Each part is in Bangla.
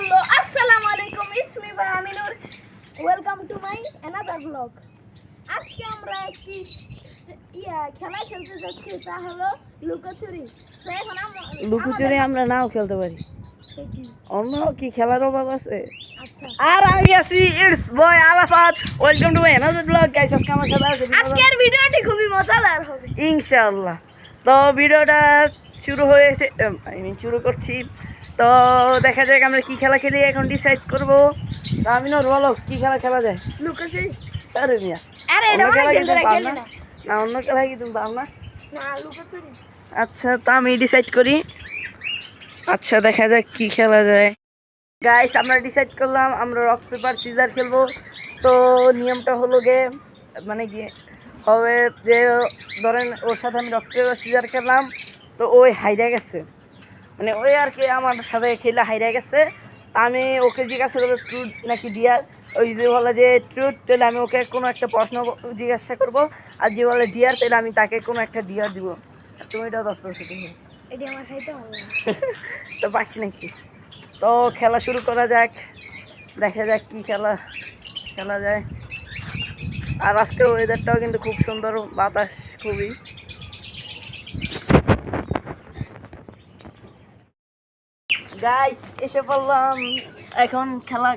হ্যালো আসসালামু আলাইকুম ইসমি ভাই Aminur. Welcome to my another blog আজকে আমরা একটি ইয়া খেলা খেলতে যাচ্ছি তা হলো লুকোচুরি। এখন লুকোচুরি আমরা নাও খেলতে পারি। অন্য কি? খেলার অভাব আছে? আচ্ছা। আর আমি আছি it's boy Arafat welcome to my another blog guys আজকে আমার সাথে আছে। আজকের ভিডিওটি খুবই মজাদার হবে। ইনশাআল্লাহ। তো ভিডিওটা শুরু হয়েছে আই মিন শুরু করছি। তো দেখা যাক আমরা কি খেলা খেলি এখন ডিসাইড করব। তো আমি না বলো কি খেলা খেলা যায়? লুকোচুরি আরে মিয়া। আরে এটা অন্য খেলা অনেক কি দিন ধরে তুমি পাও খেলি না। অন্য খেলা কি তুমি পাও না না লুকোচুরি আচ্ছা তো আমি ডিসাইড করি। আচ্ছা দেখা যাক কি খেলা যায়। গাইস আমরা ডিসাইড করলাম আমরা রক পেপার সিজার খেলব। তো নিয়মটা হলো গে মানে কি হবে যে ধরেন ওর সাথে আমি রক পেপার সিজার খেললাম তো ওই হাইরা গেছে। মানে ওই আর কি আমার সাথে খেলে হাইরা গেছে। আমি ওকে জিজ্ঞাসা করব ট্রুথ নাকি ডিয়ার ওই যে বলে যে ট্রুথ তাহলে আমি ওকে কোনো একটা প্রশ্ন জিজ্ঞাসা করব। আর যে বলে ডিয়ার তাহলে আমি তাকে কোনো একটা ডিয়ার দিব। আর তুমি এটা দশ তো বাকি নাকি তো খেলা শুরু করা যাক দেখা যাক কি খেলা খেলা যায়। আর আজকের ওয়েদারটাও কিন্তু খুব সুন্দর বাতাস খুবই। গাইস এসে পড়লাম। এখন খেলা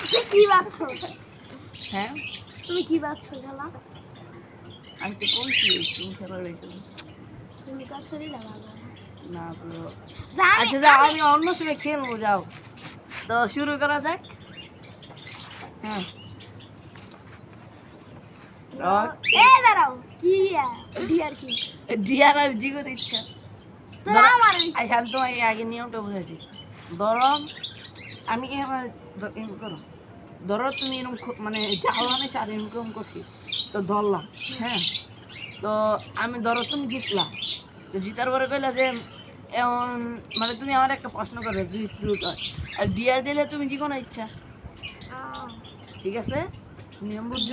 তুমি কি ভাবছ? হ্যাঁ? তুমি কি ভাবছ খেলা? আমি তো বলছি তুমি খেলা রেখে লুকোচুরি না। আচ্ছা যাও আমি অন্য সময় খেলব যাও। তো শুরু করা যাক। হ্যাঁ। রক। এ দাঁড়াও কি ডিয়ার কি? ডিয়ার আমি ইচ্ছা আমি তোমাকে আগে নিয়মটা বুঝাইছি ধরো আমি কি আমার ধ- করো? ধরো তুমি এরকম মানে করছি তো ধরলাম হ্যাঁ? তো আমি ধরো তুমি জিতলা তো জিতার পরে কইলা যে এমন মানে তুমি আমার একটা প্রশ্ন করো আর ডিয়ার দিলে তুমি যে কোনো ইচ্ছা ঠিক আছে? নিয়ম বুঝছ?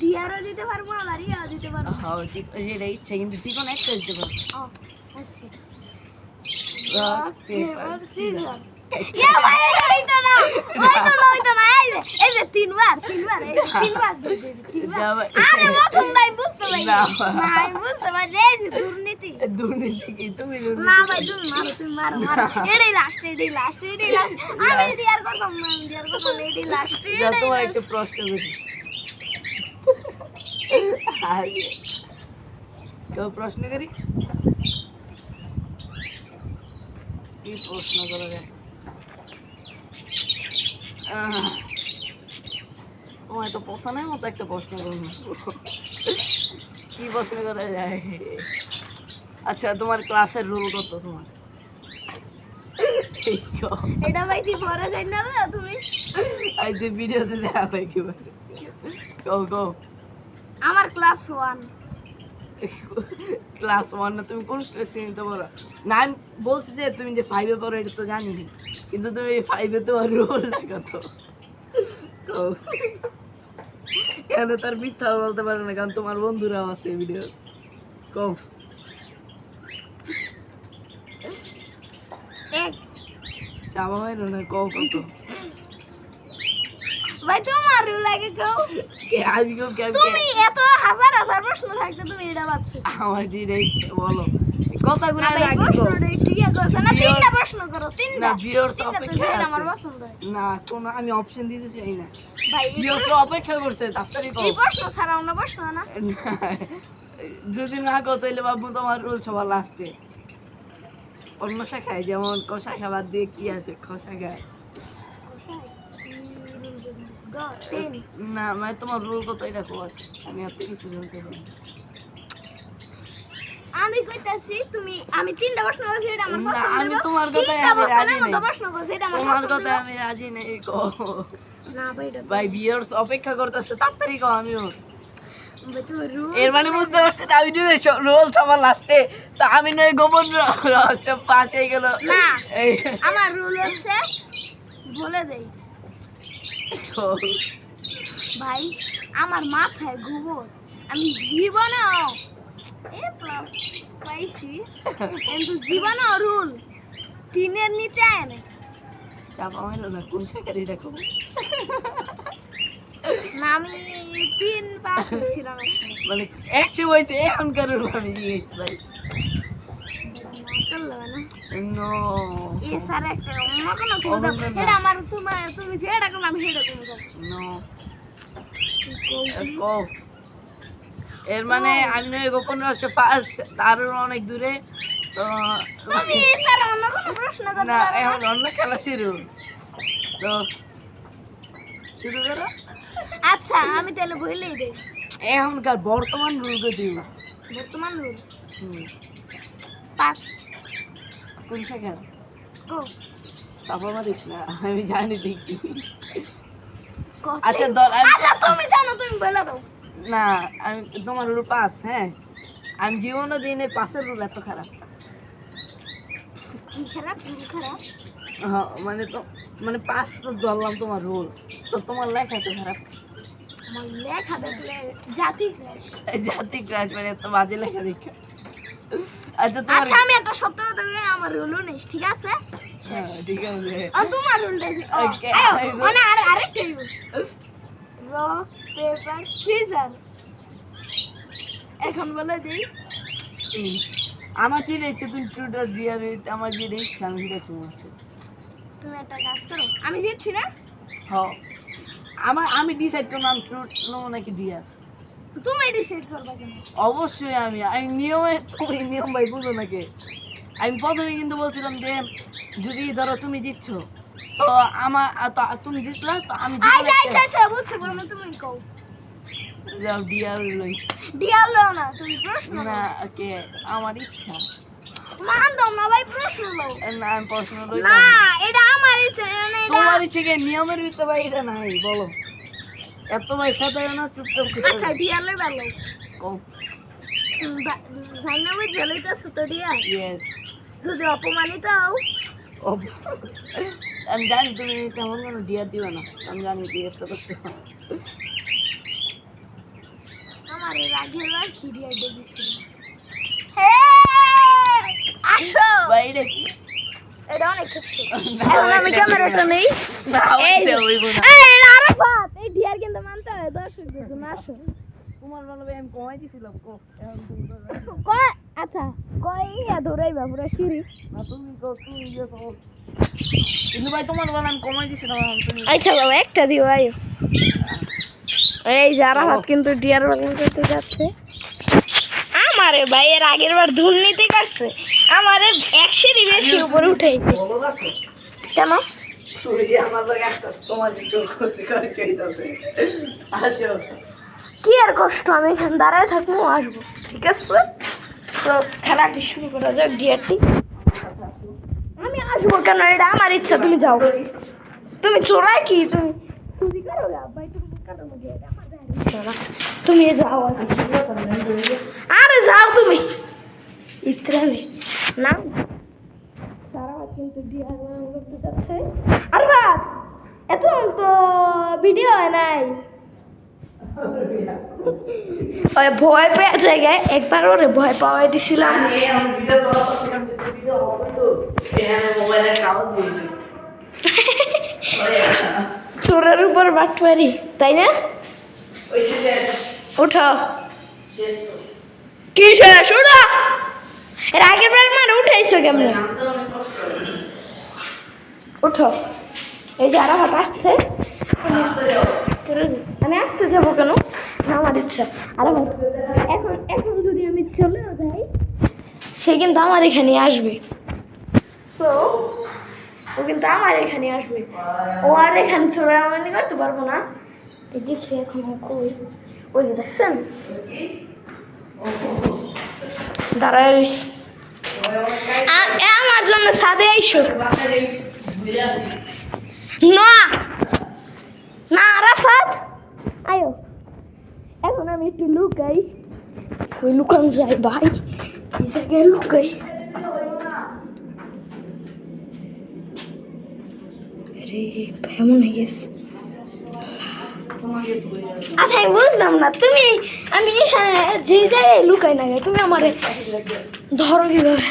ডিয়ারও দিতে পারব দিতে পারব। হ্যাঁ ঠিক যেটা ইচ্ছা কিন্তু যে কোনো একটা দিতে আচ্ছা। রক পেপার সিজার ইয়া ভাই এটা হইতো না হইতো না হইতো না এই যে এই যে তিনবার তিনবার এই তিনবার তিনবার আরে প্রথম টাইম বুঝতে পারি না। আমি বুঝতে পারি এই যে দুর্নীতি দুর্নীতি কি তুমি না ভাই তুমি মারো তুমি মারো মারো এটাই লাস্ট এটাই লাস্ট এটাই লাস্ট আমি ডিয়ার করতাম না ডিয়ার করতাম এটাই লাস্ট যা তোমার last। প্রশ্ন করি আগে। তো প্রশ্ন করি কি প্রশ্ন করা যায় তোমার তো পছন্দের মতো একটা প্রশ্ন করব। কি প্রশ্ন করা যায়? আচ্ছা তোমার ক্লাসের রুল কত তোমার? এটা ভাই পরে যাই না তুমি? ভিডিওতে দেখা কি গো আমার ক্লাস ওয়ান ক্লাস ওয়ান না তুমি কোন শ্রেণীতে পড়ো না আমি বলছি যে তুমি যে ফাইভে পড়ো এটা তো জানি। কিন্তু তুমি ফাইভে তোমার রোল দেখো তো তো কেন তার মিথ্যা বলতে পারো না কারণ তোমার বন্ধুরাও আছে ভিডিও এক। জামা হয় না? কও কত? লাগে আমি কেউ কে তুমি এত হাজার হাজার প্রশ্ন থাকতে তুমি এটা পাচ্ছ। আমার দিনে ইচ্ছে বলো। কথাগুলো না ভাই আগে কও। প্রশ্নটা একটু করছে না তিনটা প্রশ্ন করো তিনটা। না ভিউয়ার্স অপেক্ষা যেটা আমার পছন্দ না কোনো আমি অপশন দিতে চাই না। ভাই ভিউয়ার্স অপেক্ষা করছে তাড়াতাড়ি কও এই প্রশ্ন ছাড়া অন্য প্রশ্ন না। না, যদি না কো তাহলে বাবু তোমার রুল সবার লাস্টে অন্য শাখায় যেমন কষা খাবার দিয়ে কি আছে খ শাখায় তিন না মানে তোমার রুল কত এটা আমি এত কিছু জানতে পারি না। আমি কইতাছি তুমি আমি তিনটা প্রশ্ন করছি এটা আমার না, পছন্দ আমি। তোমার আমি রাজি প্রশ্নের মতো নেই। প্রশ্ন করছি এটা আমার তোমার কথা। আমি রাজি নেই কো না ভাই এটা ভাই ভিউয়ার্স অপেক্ষা করতেছে তাড়াতাড়ি কো রুল এর মানে বুঝতে পারছেন আমি রোল সবার লাস্টে তো আমি নয় গোপন রহস্য পাশ গেল না। আমার রুল হচ্ছে বলে দেই ভাই আমার মাথায় গোবর। আমি জীবনেও এ প্লাস পাইছি। কিন্তু জীবনেও রুল তিনের নিচে আয় নাই চাপা মাইলো না কোন শাখারি দেখো? না আমি তিন পাঁচ ছিলাম মানে এক সময়তে এখনকার আমি দিয়েছি ভাই না? করলে নো এ স্যার একটা অন্য কোনো clue দাও। এটা আমার তোমার তুমি যেটা করো আমি সেটা করব নো কো এর মানে আমি গোপন রহস্য ফার্স্ট তারও অনেক দূরে। তো তুমি স্যার অন্য কোনো প্রশ্ন করতে না এখন অন্য খেলা শুরু। তো শুরু করো। আচ্ছা আমি তাহলে দেই। এখনকার বর্তমান রুল দিব বর্তমান রুল? হুম। পাস। কোন শাখা গো। চাপা মারিস না আমি জানি দেখি। আচ্ছা দল আচ্ছা তুমি জানো তুমি বলে দাও। না আমি তোমার রুল পাস হ্যাঁ? আমি জীবনও দিনে পাশের রুল এত খারাপ। কি খারাপ? রুল খারাপ? হ্যাঁ, মানে তো মানে পাস তো ধরলাম তোমার রোল। তো তোমার লেখা তো খারাপ। আমার লেখা দেখলে জাতি ক্রাশ জাতি ক্রাশ মানে এত বাজে লেখা দেখা। আচ্ছা তোমার আচ্ছা আমি একটা সত্য কথা বলি, আমার রুল উনিশ ঠিক আছে? হ্যাঁ, ঠিক আছে। আর তোমার রুলটা Okay, I মানে আরে আরেকটা রক পেপার সিজার এখন বলে দিই। আমার যেটা ইচ্ছে তুমি ট্রুটার ডিয়ার আমার যেটা ইচ্ছা আমি সেটা তোমার তুমি একটা কাজ করো আমি জিতছি না? হ্যাঁ। আমার আমি ডিসাইড করলাম নেব নাকি ডিয়ার তুমি ডিসাইড করবা কেন? অবশ্যই আমি আমি নিয়মে তুমি নিয়ম ভাই বুঝো নাকি? আমি প্রথমে কিন্তু বলছিলাম যে যদি ধরো তুমি জিতছ তো আমার তো তুমি জিতলা তো আমি আচ্ছা আচ্ছা আচ্ছা বুঝছি বলো তুমি কও। যাও ডিয়ার লই। ডিয়ার লো না তুমি প্রশ্ন না ওকে আমার ইচ্ছা। মান দাও না ভাই প্রশ্ন লও না আমি প্রশ্ন লই না এটা আমার ইচ্ছা তোমার ইচ্ছে কি নিয়মের ভিতরে ভাই এটা নাই বলো। এত ভাই সাথে না চুপচাপ আচ্ছা ডিয়ার লই ভালো কম জানি না ওই জেলাইতেছো তো ডিয়ার ইয়েস যদি অপমানিত হও। আমি জানি তুমি তেমন কোনো ডিয়ার দিবে না আমি জানি ডিয়ার তো করতে। আমার আগের বার কি ডিয়ার দেখেছিল আসো। ভাই এটা কি এটা অনেক কিছু এখন আমি ক্যামেরাটা নেই। না এই যে। এই ডিয়ার কিন্তু মানতে হয় দর্শক দেখুন আসো তোমার আমি কমাই দিছিলাম কো। কয় আচ্ছা কয় ইয়া সিঁড়ি না তুমি কো তুমি ইয়ে কো কিন্তু ভাই তোমার বলো আমি কমাই দিছিলাম তুমি আচ্ছা বাবা একটা দিও আয়ো। এই যে আরাফাত কিন্তু ডিয়ার বাগান করতে যাচ্ছে। আমারে ভাই এর আগের বার দুর্নীতি করছে। আমারে এক সিঁড়ি বেশি উপরে উঠেছে কেন? কি আর কষ্ট? আমি এখানে দাঁড়ায় থাকব, আসব। ঠিক আছে? সো খেলাটি শুরু করা যাক ডিয়ারটি আমি আসব কেন? এটা আমার ইচ্ছা, তুমি যাও। তুমি চোরাই কি? তুমি চুরি। তুমি যাও আরে যাও তুমি। ইত্রামি। না রাত কিন্তু ডিয়ার করতে যাচ্ছে। আরে বাদ এখন তো ভিডিও হয় নাই। ওই ভয় পেয়ে জায়গায় একবার ওরে ভয় পাওয়াই দিছিলাম। চোরের উপর বাটপারি তাই না? উঠো। কি শেষ? উঠো! এর আগের মানে উঠাইছো কেমনে? উঠো। এই যে আর হাট আসছে। আমি আসতে যাব কেন? না, আমার ইচ্ছা। আর এখন এখন যদি আমি চলেও যাই, সে কিন্তু আমার এখানে আসবে। সো ও কিন্তু আমার এখানে আসবে। ও আর এখানে চোরামানি করতে পারব না। দেখি এখন কই। ওই যে দেখছেন? দাঁড়ায় আমার জন্য ছাদে আইসো। না না, আরাফাত। আয়ো। এখন আমি একটু লুকাই। ওই লুকান যাই, ভাই। এই লুকাই। আরে, ভাই, এমন হয়ে গেছে। আচ্ছা আমি বুঝলাম না। তুমি আমি এখানে যে জায়গায় লুকাই না তুমি আমার ধরো কীভাবে?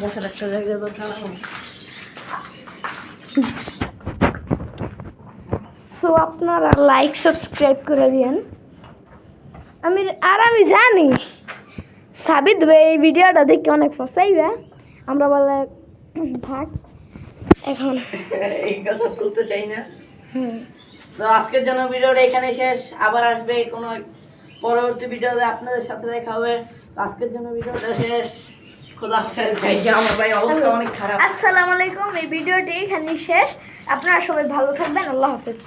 দেখার একটা সো আপনারা লাইক সাবস্ক্রাইব করে দিন আমি আর আমি জানি সাবিত ভাই এই ভিডিওটা দেখে অনেক ফসাইবে। আমরা বলে থাক এখন। এই কথা বলতে চাই না। তো আজকের জন্য ভিডিওটা এখানে শেষ। আবার আসবে কোনো পরবর্তী ভিডিওতে আপনাদের সাথে দেখা হবে। আজকের জন্য ভিডিওটা শেষ। আসসালামু আলাইকুম। এই ভিডিওটি এখানে শেষ। আপনারা সবাই ভালো থাকবেন। আল্লাহ হাফেজ।